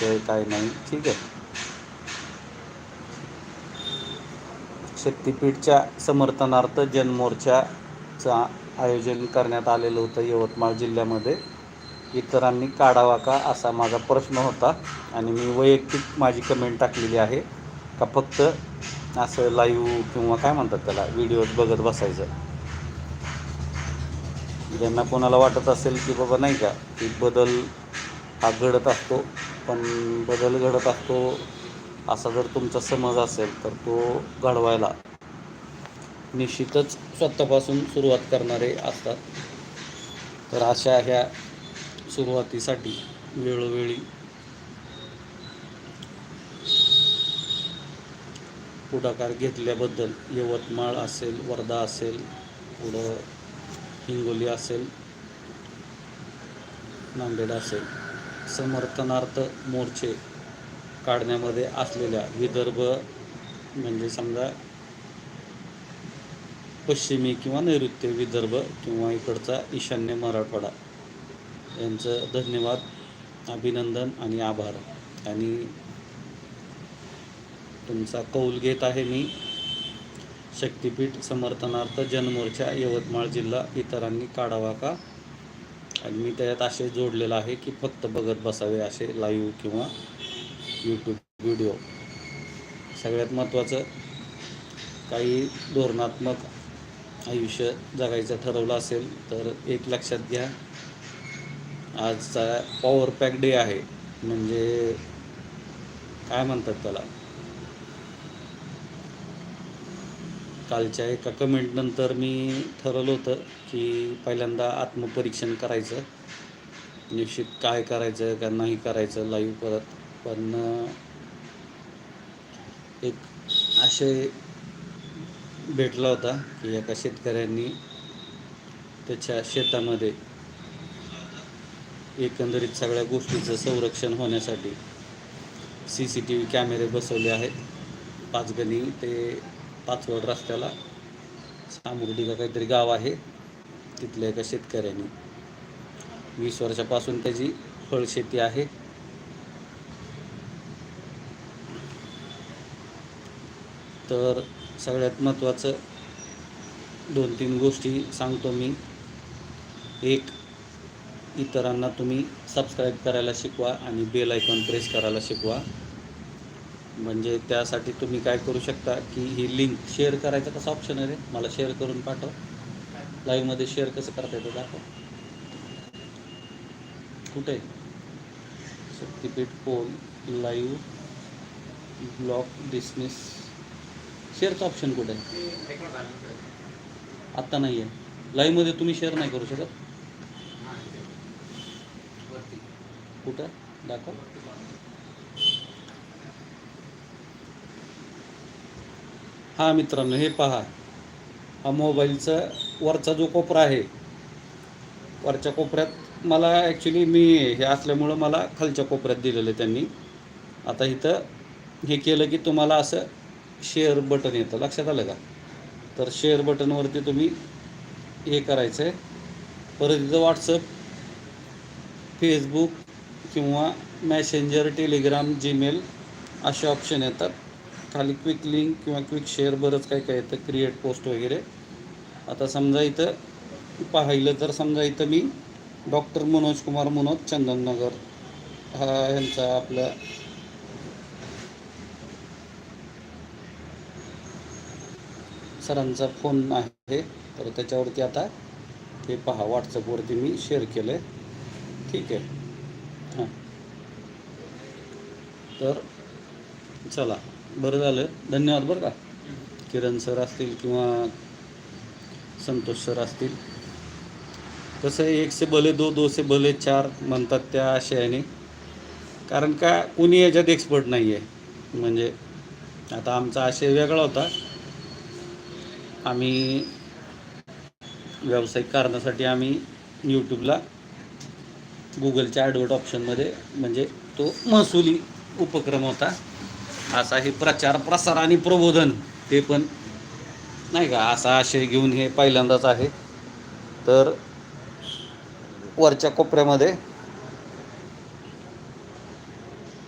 करायचं आहे काय नाही. ठीक आहे. शक्तिपीठच्या समर्थनार्थ जनमोर्चाचं आयोजन करण्यात आलेलं होतं यवतमाळ जिल्ह्यामध्ये. इतरांनी काढावा का असा माझा प्रश्न होता आणि मी वैयक्तिक माझी कमेंट टाकलेली आहे. का फक्त असं लाईव्ह किंवा काय म्हणतात त्याला व्हिडिओज बघत बसायचं? ज्यांना कोणाला वाटत असेल की बाबा नाही का की बदल हा घडत असतो पण बदल घडत असतो असा जर तुमचा समज असेल तर तो घडवायला निश्चितच स्वतःपासून सुरुवात करणारे असतात. तर अशा ह्या सुरुवातीसाठी वेळोवेळी पुढाकार घेतल्याबद्दल यवतमाळ असेल वर्धा असेल पुढं हिंगोली असेल नांदेड असेल. समर्थनार्थ मोर्चे काढण्यामध्ये असलेल्या विदर्भ म्हणजे समजा पश्चिमी किंवा नैऋत्य विदर्भ किंवा इकडचा ईशान्य मराठवाडा. यांचं धन्यवाद अभिनंदन आणि आभार. आणि तुमचा कौल घेत आहे मी. शक्तिपीठ समर्थनार्थ जनमोर्चा यवतमाळ जिल्हा इतरांनी काढावा का? आणि मी त्याच्यात असे जोडलेलं आहे की फक्त बघत बसावे असे लाईव्ह किंवा यूट्यूब व्हिडिओ सगळ्यात महत्त्वाचं काही धोरणात्मक आयुष्य जगायचं ठरवलं असेल तर एक लक्षात घ्या आजचा पॉवर पॅक डे आहे. म्हणजे काय म्हणतात त्याला? कालच्या एका कमेंटनंतर मी ठरवलं होतं की पहिल्यांदा आत्मपरीक्षण करायचं. निश्चित काय करायचं का नाही करायचं लाईव्ह परत. पण एक आशय भेटला होता की एका शेतकऱ्यांनी त्याच्या शेतामध्ये एकंदरीत सगळ्या गोष्टीचं संरक्षण होण्यासाठी सी सी टी व्ही कॅमेरे बसवले आहेत. पाचगणी ते पाचवड रस्त्याला सामुर्डी का काहीतरी गाव आहे. तिथल्या एका शेतकऱ्याने वीस वर्षापासून त्याची फळशेती आहे. तर सगळ्यात महत्त्वाचं दोन तीन गोष्टी सांगतो मी. एक इतरांना तुम्ही सबस्क्राईब करायला शिकवा आणि बेल आयकॉन प्रेस करायला शिकवा. म्हणजे त्यासाठी तुम्ही काय करू शकता की ही लिंक शेअर करायचा कसा ऑप्शन आहे रे? मला शेअर करून पाठव. लाईव्हमध्ये शेअर कसं करता येतं दाखव. कुठे? आहे? पोल लाईव्ह ब्लॉक डिसमिस शेअरचं ऑप्शन कुठे? आहे आत्ता नाही आहे लाईव्हमध्ये तुम्ही शेअर नाही करू शकत. कुठं? दाखव. हा मित्रांनो हे पहा. हा मोबाईलचा वरचा जो कोपरा आहे वरच्या कोपऱ्यात मला ॲक्च्युली मी हे असल्यामुळं मला खालच्या कोपऱ्यात दिलेलं आहे त्यांनी. आता इथं हे केलं की तुम्हाला असं शेअर बटन येतं. लक्षात आलं का? तर शेअर बटनवरती तुम्ही हे करायचं आहे परत इथं व्हॉट्सअप फेसबुक किंवा मॅसेंजर टेलिग्राम जीमेल असे ऑप्शन येतात. खाली क्विक लिंक किंवा क्विक शेअर बरंच काय काय येतं क्रिएट पोस्ट वगैरे. आता समजा इथं पाहिलं तर समजा इथं मी डॉक्टर मनोज कुमार मनोज चंदननगर. हा ह्यांचा आपला सरांचा फोन आहे. तर त्याच्यावरती आता हे पहा व्हॉट्सअपवरती मी शेअर केलं आहे ठीक आहे. हां. तर चला. बरं झालं. धन्यवाद बरं का. किरण सर असतील किंवा संतोष सर असतील. कसं एक से भले दो दो से भले चार म्हणतात त्या आशयाने. कारण का कुणी याच्यात एक्सपर्ट नाही आहे म्हणजे आता आमचा आशय वेगळा होता. आम्ही व्यावसायिक कारणासाठी आम्ही यूट्यूबला गुगलच्या ॲडवर्ट ऑप्शनमध्ये म्हणजे तो महसुली उपक्रम होता. असा हे प्रचार प्रसार आणि प्रबोधन ते पण नाही का? असा आशय घेऊन हे पहिल्यांदाच आहे. तर वरच्या कोपऱ्यामध्ये